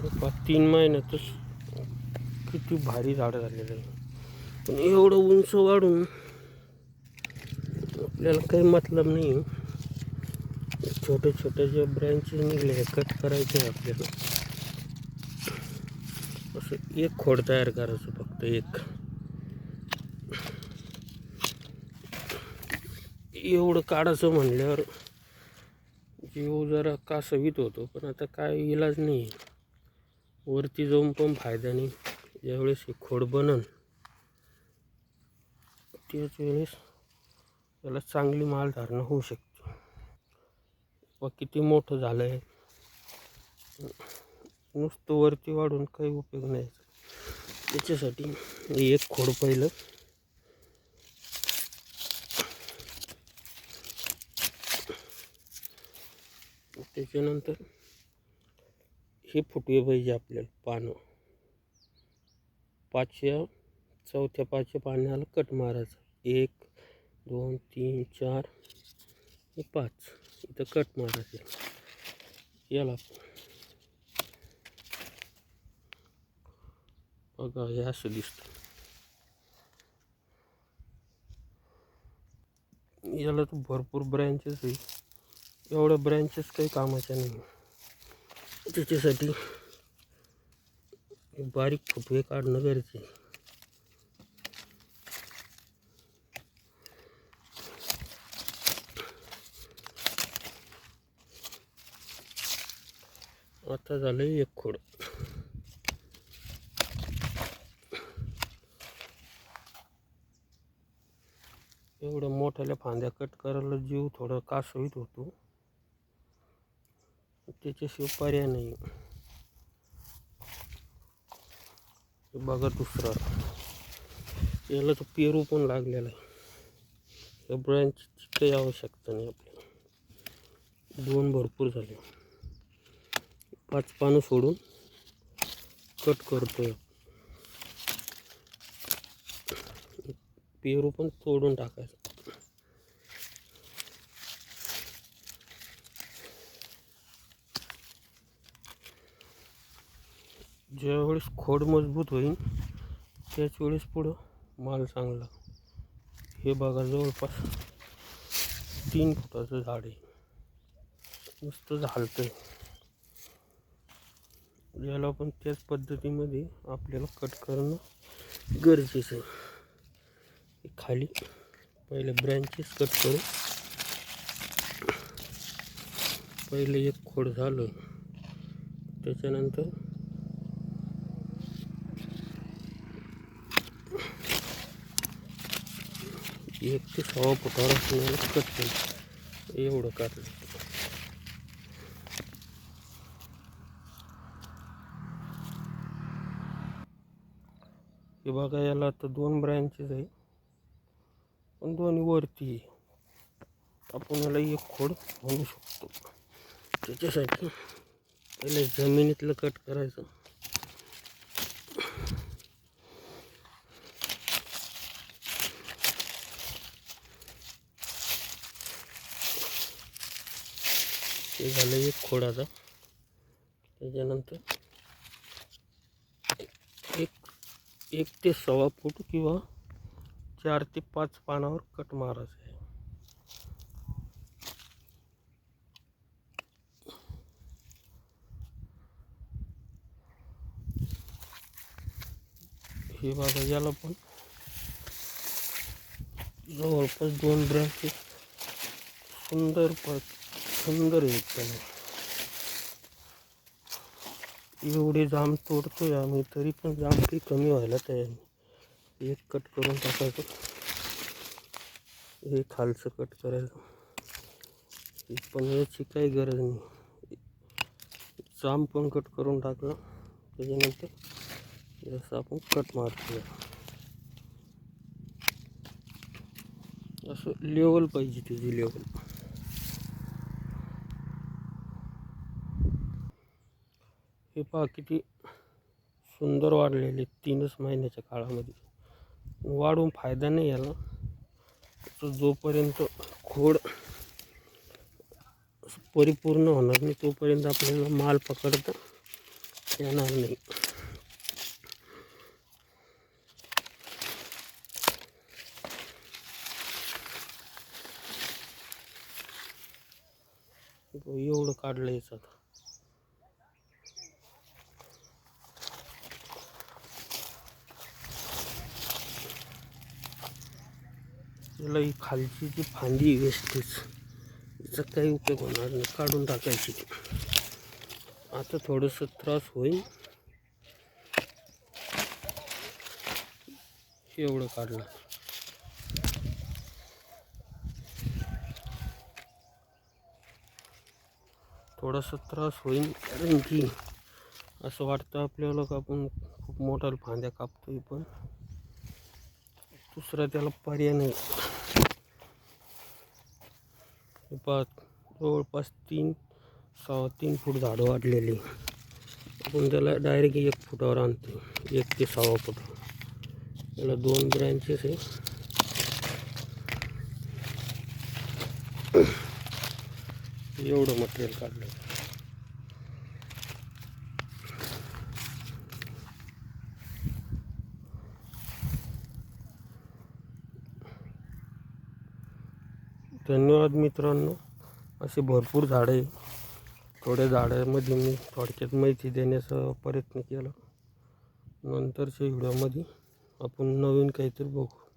तीन महिन्यातच किती भारी झाडं झालेलं आहे पण एवढं उंच वाढून आपल्याला काही मतलब नाही छोटे छोटे जे ब्रँचेस निघले हे कट करायचे आहे आपल्याला. असं एक खोड तयार करायचं फक्त एक. एवढं काढायचं म्हणल्यावर जीव जरा कासवीत होतो पण आता काय इलाज नाही. वरती जाऊन पण फायदा नाही. ज्यावेळेस हे खोड बनन त्याच वेळेस त्याला चांगली मालधारणा होऊ शकते. व किती मोठं झालं आहे नुसतं वरती वाढून काही उपयोग नाही. त्याच्यासाठी एक खोड पहिलं. त्याच्यानंतर हे फुटवे पाहिजे आपल्याला पानं. पाचव्या चौथ्या पाचव्या पाण्याला कट मारायचं. एक दोन तीन चार हे पाच. इथं कट मारायचं. याला बघा हे असं दिसतं. याला तर भरपूर ब्रँचेस आहे. एवढ्या ब्रँचेस काही कामाच्या नाही. त्याच्यासाठी बारीक फुटवे काढणं गरजेचं आहे. आता झालं एक खोड. एवढ्या मोठ्याल्या फांद्या कट करायला जीव थोडा कासवीत होतो. त्याच्याशिवाय पर्याय नाही. बघा दुसरा. याला तर पेरू पण लागलेला आहे. या ब्रँचची काही आवश्यकता नाही आपल्याला. दोन भरपूर झाले. पाच पानं सोडून कट करतोय. पेरू पण तोडून टाकायचं. ज्यावेळेस खोड मजबूत होईल त्याच वेळेस पुढं माल चांगला. हे बघा जवळपास तीन फुटाचं झाड आहे. नुसतं झालतं आहे याला पण त्याच पद्धतीमध्ये आपल्याला कट करणं गरजेचं आहे. खाली पहिले ब्रँचेस कट करू. पहिले एक खोड झालं. त्याच्यानंतर एक ते सव्वा फुटावर असलेलं कट केलं. एवढं काढलं. हे बघा याला आता दोन ब्रँचेस आहे. पण दोन्ही वरती आपण याला एक खोड म्हणू शकतो. त्याच्यासाठी पहिले जमिनीतलं कट करायचं. झालं एक खोडाचा त्याच्यानंतर एक एक ते सव्वा फूट किंवा चार ते पाच पानावर कट मारायचं आहे. हे दोन ब्रँचेस सुंदर प सुंदर एकदम. एवढे जाम तोडतोय आम्ही तरी पण जाम काही कमी व्हायला तयार एक कट करून टाकायचं. हे खालचं कट करायचं. पण याची काही गरज नाही. जाम पण कट करून टाकलं. त्याच्यानंतर जसं आपण कट मारतो असं लेवल पाहिजे त्याची लेवल हे पहा किती सुंदर वाढलेले तीनच महिन्याच्या काळामध्ये. वाढून फायदा नाही याला. तो जोपर्यंत खोड असं परिपूर्ण होणार नाही तोपर्यंत आपल्याला माल पकडता येणार नाही. एवढं काढलं याचं आता ही खालची जी फांदी वेस्टेज याचा काही उपयोग होणार नाही. काढून टाकायची आता थोडंसं त्रास होईल. एवढं काढलं. थोडासा त्रास होईल कारण की असं वाटतं आपल्याला का आपण खूप मोठा फांद्या कापतोय पण दुसरा त्याला पर्याय नाही. हे जवळपास तीन सहा तीन फूट झाडं वाढलेली. आपण त्याला डायरेक्ट एक फुटावर आणतो एक ते सहा फूट. त्याला दोन ब्रँचेस आहे. एवढं मटेरियल काढलं धन्यवाद मित्रांनो. असे भरपूर झाडं आहे. थोड्या झाडामध्ये मी थोडक्यात माहिती देण्याचा प्रयत्न केला. नंतरच्या व्हिडिओमध्ये आपण नवीन काहीतरी बघू.